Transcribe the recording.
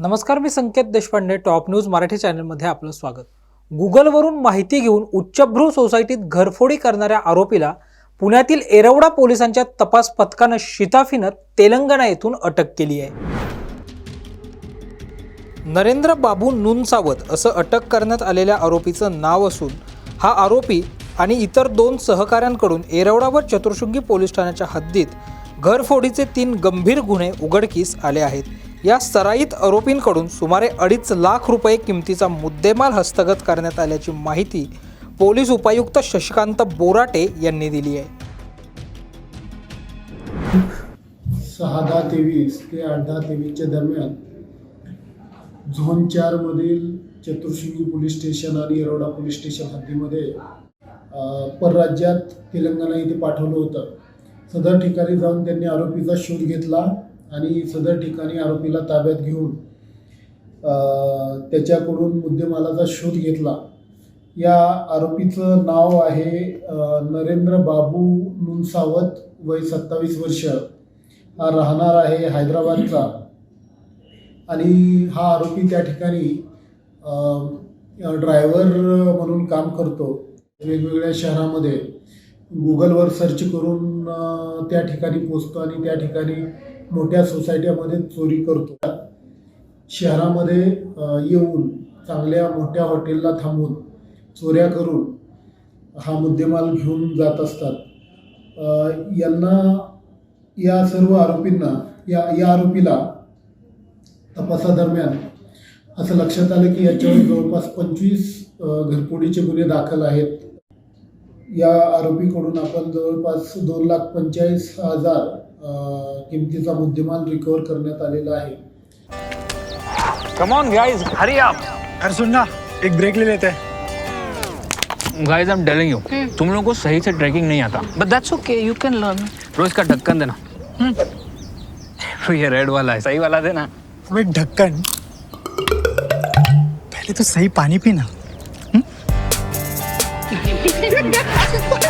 नमस्कार मी Sanket Deshpande top news Marathi चॅनलमध्ये आपलं स्वागत. गुगलवरून माहिती घेऊन उच्चभ्रू सोसायटीत घरफोडी करणाऱ्या आरोपीला पुण्यातील एरवडा पोलिसांच्या तपास पथकानं शिताफीनं तेलंगणा येथून अटक केली आहे. नरेंद्र बाबू नुनसावत असं अटक करण्यात आलेल्या आरोपीचं नाव असून हा आरोपी आणि इतर दोन सहकाऱ्यांकडून एरवडा व चतुर्शृंगी पोलीस ठाण्याच्या हद्दीत घरफोडीचे तीन गंभीर गुन्हे उघडकीस आले आहेत. या सराईत आरोपींकडून सुमारे अडीच लाख रुपये किमतीचा मुद्देमाल हस्तगत करण्यात आल्याची माहिती पोलीस उपायुक्त शशिकांत बोराटे यांनी दिली आहे. सहा दहा तेवीस ते आठ दहा तेवीसच्या दरम्यान झोन चारमधील चतुर्शृंगी पोलीस स्टेशन आणि येरोडा पोलीस स्टेशन हद्दीमध्ये परराज्यात तेलंगणा इथे पाठवलं होतं. सदर ठिकाणी जाऊन त्यांनी आरोपीचा शोध घेतला. आणि सदर ठिकाणी आरोपीला ताब्यात घेऊन त्याच्याकडून मुद्देमालाचा शोध घेतला. या आरोपीचं नाव आहे नरेंद्र बाबू नुनसावत वय सत्तावीस वर्ष. हा राहणार आहे हैदराबादचा. आणि हा आरोपी त्या ठिकाणी ड्रायव्हर म्हणून काम करतो वेगवेगळ्या शहरामध्ये. गुगलवर सर्च करून त्या ठिकाणी पोचतो आणि त्या ठिकाणी मोठ्या सोसायट्यामध्ये चोरी करतो. शहरामध्ये येऊन चांगल्या मोठ्या हॉटेलला थांबून चोऱ्या करून हा मुद्देमाल घेऊन जात असतात. यांना या सर्व आरोपींना या या आरोपीला तपासादरम्यान असं लक्षात आलं की याच्यावर जवळपास पंचवीस घरफोडीचे गुन्हे दाखल आहेत. या आरोपीकडून आपण जवळपास दोन लाख पंचेचाळीस हजार किमतीचा मुद्देमाल रिकवर करण्यात आलेला आहे. Come on guys hurry up अरे सुन ना एक ब्रेक ले लेते. हैं guys I am telling you तुम लोगों को सही से ट्रैकिंग नहीं आता. But that's okay you can learn रोज का ढक्कन देना. तो ये रेड वाला है. सही वाला देना. अबे ढक्कन. पहले तो सही पानी पीना.